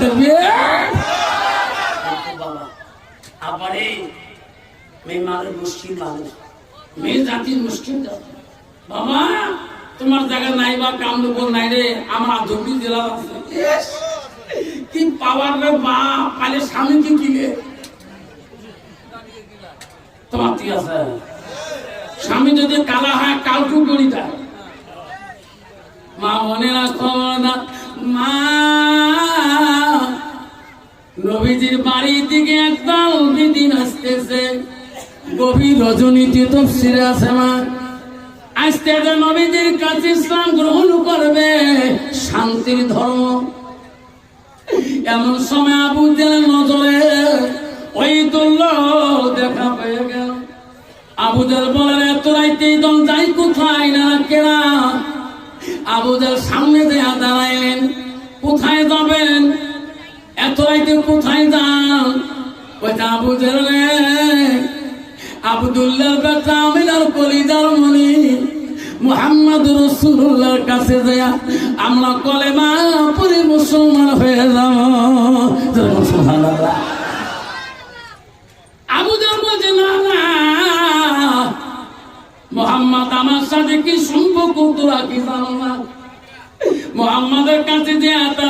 দেবে? বাবা আবারে মেয়ে মানুষ মুশকিল মানুষ মেয়ে জাতির মুশকিল বাবা তোমার জায়গা নাই বা কাম নাই রে আমার আধুনিক জেলা কি পাওয়ার রে বা পালে স্বামী কি কিলে তোমার ঠিক আছে। স্বামী যদি কালা হয় কালকু করি মা মনে রাখো না মা নবীজির বাড়ির দিকে একদল বিদিন আসতেছে। গভীর রজনীতি তফসিরে আছে মা। আসতে যে নবীজির কাছে ইসলাম গ্রহণ করবে, শান্তির ধর্ম। এমন সময় আবু জেলের নজরে ওই তুল্য দেখা পেয়ে গেল। আবু জেল বলেন এত রাইতে দল, যাই কোথায় না কেনা আবু জেল সামনে রাইতে কোথায় যান? ওইটা আবু জেল আবদুল্লাহ বেটা কলিজার মনি মুহাম্মদ রসুল্লাহর কাছে যায় আমরা কলেমা পরে মুসলমান হয়ে যাব। মোহাম্মদ আমার সাথে কি সম্পর্ক তোরা কি জানো না? মোহাম্মদের কাছে যে এত